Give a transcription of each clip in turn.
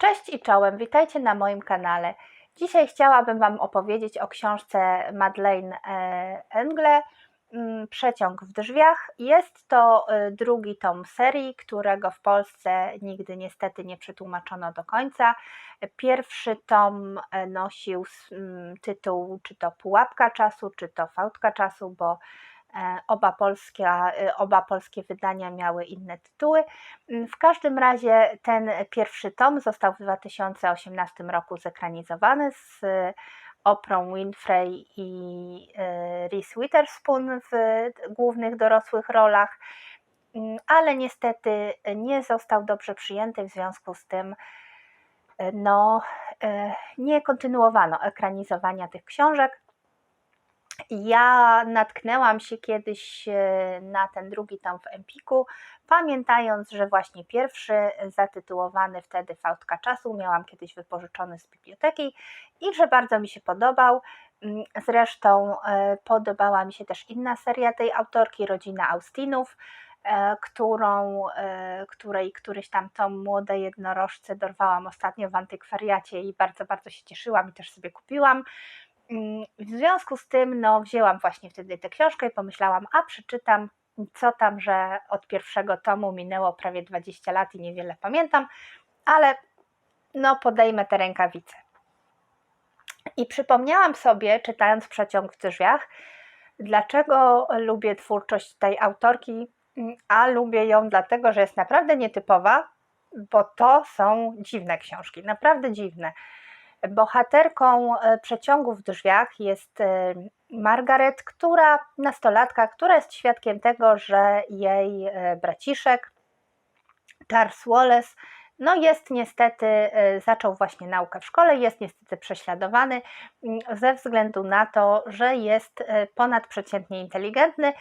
Cześć i czołem, witajcie na moim kanale. Dzisiaj chciałabym Wam opowiedzieć o książce Madeleine e, Engle mm, Przeciąg w drzwiach. Jest to e, drugi tom serii, którego w Polsce nigdy niestety nie przetłumaczono do końca. Pierwszy tom e, nosił mm, tytuł czy to Pułapka czasu, czy to Fałdka czasu, bo oba polskie, e, oba polskie wydania miały inne tytuły. Mm, w każdym razie ten pierwszy tom został w 2018 roku zekranizowany z Oprą Winfrey i e, Reese Witherspoon w głównych dorosłych rolach, mm, ale niestety nie został dobrze przyjęty, w związku z tym no, nie kontynuowano ekranizowania tych książek. Ja natknęłam się kiedyś e, na ten drugi tom w Empiku, pamiętając, że właśnie pierwszy, zatytułowany wtedy Fałdka Czasu, miałam kiedyś wypożyczony z biblioteki i że bardzo mi się podobał. Mm, zresztą e, podobała mi się też inna seria tej autorki, Rodzina Austinów, e, którą, której któryś tam tom Młode Jednorożce dorwałam ostatnio w antykwariacie i bardzo, bardzo się cieszyłam i też sobie kupiłam. W związku z tym no, wzięłam właśnie wtedy tę książkę i pomyślałam, a przeczytam, co tam, że od pierwszego tomu minęło prawie 20 lat i niewiele pamiętam, ale no podejmę te rękawice. I przypomniałam sobie, czytając Przeciąg w drzwiach, dlaczego lubię twórczość tej autorki, a lubię ją dlatego, że jest naprawdę nietypowa, bo to są dziwne książki, naprawdę dziwne. Bohaterką e, przeciągu w drzwiach jest e, Margaret, która, nastolatka, która jest świadkiem tego, że jej e, braciszek, Charles Wallace, no jest niestety, zaczął właśnie naukę w szkole, jest niestety prześladowany mm, ze względu na to, że jest ponadprzeciętnie inteligentny,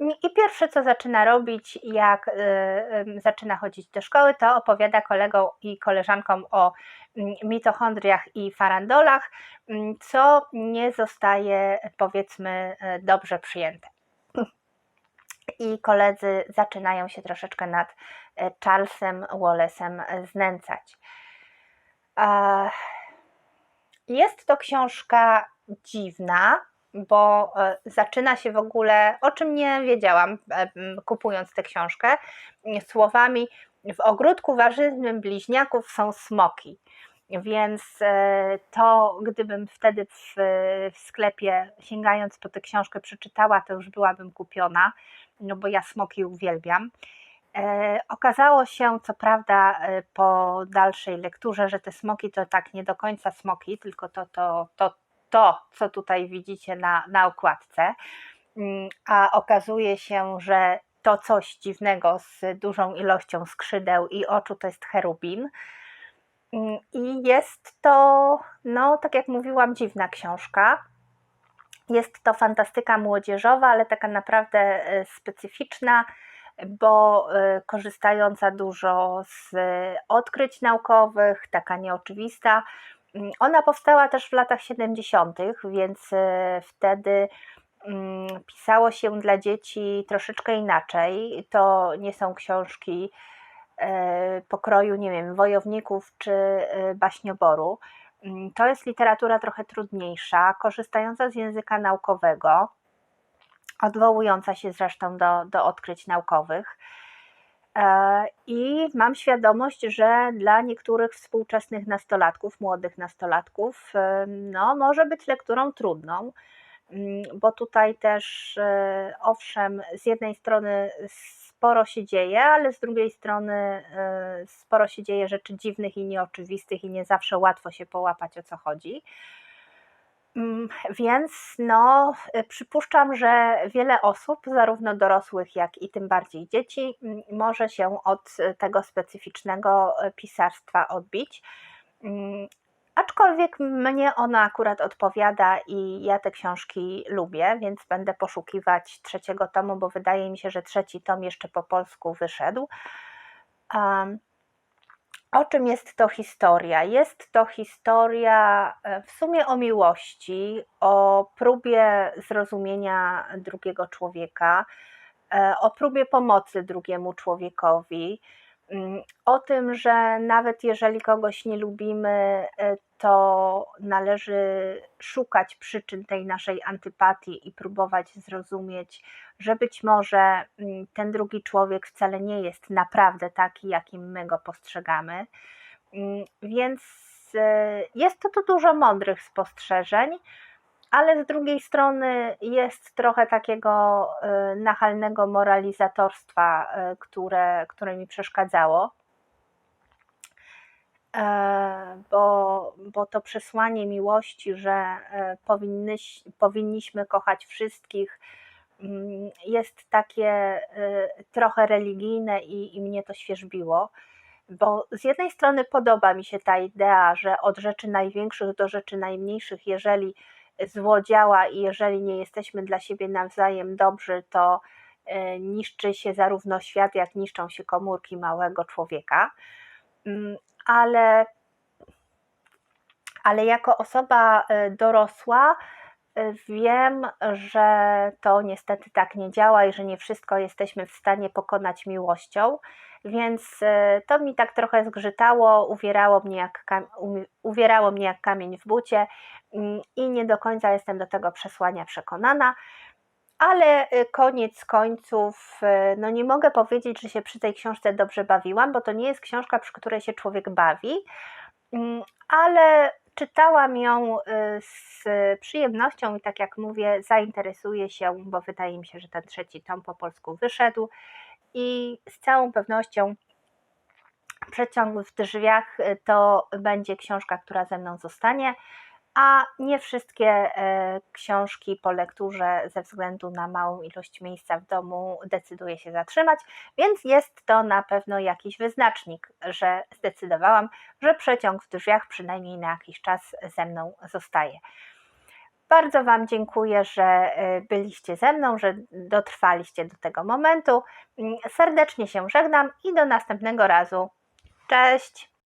i pierwsze, co zaczyna robić, jak y, zaczyna chodzić do szkoły, to opowiada kolegom i koleżankom o mm, mitochondriach i farandolach, mm, co nie zostaje, powiedzmy, y, dobrze przyjęte. I koledzy zaczynają się troszeczkę nad y, Charlesem Wallace'em znęcać. Jest to książka dziwna, bo e, zaczyna się w ogóle, o czym nie wiedziałam, e, kupując tę książkę, słowami w ogródku warzywnym bliźniaków są smoki. Więc e, to, gdybym wtedy w, w, sklepie, sięgając po tę książkę, przeczytała, to już byłabym kupiona, no bo ja smoki uwielbiam. Okazało się, co prawda, po dalszej lekturze, że te smoki to tak nie do końca smoki, tylko to, to, to, to, co tutaj widzicie na, na okładce, mm, a okazuje się, że to coś dziwnego z dużą ilością skrzydeł i oczu to jest cherubin. Mm, I jest to, no tak jak mówiłam, dziwna książka. Jest to fantastyka młodzieżowa, ale taka naprawdę e, specyficzna, bo e, korzystająca dużo z odkryć naukowych, taka nieoczywista. Ona powstała też w latach 70., więc e, wtedy mm, pisało się dla dzieci troszeczkę inaczej. To nie są książki e, pokroju, nie wiem, wojowników czy e, baśnioboru. Mm, to jest literatura trochę trudniejsza, korzystająca z języka naukowego, odwołująca się zresztą do, do odkryć naukowych. E, I mam świadomość, że dla niektórych współczesnych nastolatków, młodych nastolatków, e, no, może być lekturą trudną, mm, bo tutaj też, e, owszem, z jednej strony sporo się dzieje, ale z drugiej strony sporo się dzieje rzeczy dziwnych i nieoczywistych, i nie zawsze łatwo się połapać o co chodzi. Mm, więc no, y, przypuszczam, że wiele osób, zarówno dorosłych, jak i tym bardziej dzieci, może się od y, tego specyficznego y, pisarstwa odbić. Mm, aczkolwiek mnie ona akurat odpowiada i ja te książki lubię, więc będę poszukiwać trzeciego tomu, bo wydaje mi się, że trzeci tom jeszcze po polsku wyszedł. Um, o czym jest to historia? Jest to historia e, w sumie o miłości, o próbie zrozumienia drugiego człowieka, e, o próbie pomocy drugiemu człowiekowi. Mm, O tym, że nawet jeżeli kogoś nie lubimy, y, to należy szukać przyczyn tej naszej antypatii i próbować zrozumieć, że być może mm, ten drugi człowiek wcale nie jest naprawdę taki, jakim my go postrzegamy. Mm, Więc y, jest to tu dużo mądrych spostrzeżeń, ale z drugiej strony jest trochę takiego y, nachalnego moralizatorstwa, y, które, które mi przeszkadzało. E, Bo, bo to przesłanie miłości, że e, powinnyś, powinniśmy kochać wszystkich, mm, jest takie e, trochę religijne i, i mnie to świeżbiło. Bo z jednej strony podoba mi się ta idea, że od rzeczy największych do rzeczy najmniejszych, jeżeli zło działa i jeżeli nie jesteśmy dla siebie nawzajem dobrzy, to niszczy się zarówno świat, jak niszczą się komórki małego człowieka. Ale, ale jako osoba e, dorosła e, wiem, że to niestety tak nie działa i że nie wszystko jesteśmy w stanie pokonać miłością. Więc e, to mi tak trochę zgrzytało, uwierało mnie jak, uwierało mnie jak kamień w bucie mm, i nie do końca jestem do tego przesłania przekonana. Ale y, koniec końców, y, no nie mogę powiedzieć, że się przy tej książce dobrze bawiłam, bo to nie jest książka, przy której się człowiek bawi, Mm, ale czytałam ją y, z przyjemnością i tak jak mówię, zainteresuję się, bo wydaje mi się, że ten trzeci tom po polsku wyszedł. I z całą pewnością Przeciąg w drzwiach to będzie książka, która ze mną zostanie, a nie wszystkie e, książki po lekturze ze względu na małą ilość miejsca w domu decyduję się zatrzymać, więc jest to na pewno jakiś wyznacznik, że zdecydowałam, że przeciąg w drzwiach przynajmniej na jakiś czas ze mną zostaje. Bardzo Wam dziękuję, że e, byliście ze mną, że dotrwaliście do tego momentu. Mm, Serdecznie się żegnam i do następnego razu. Cześć!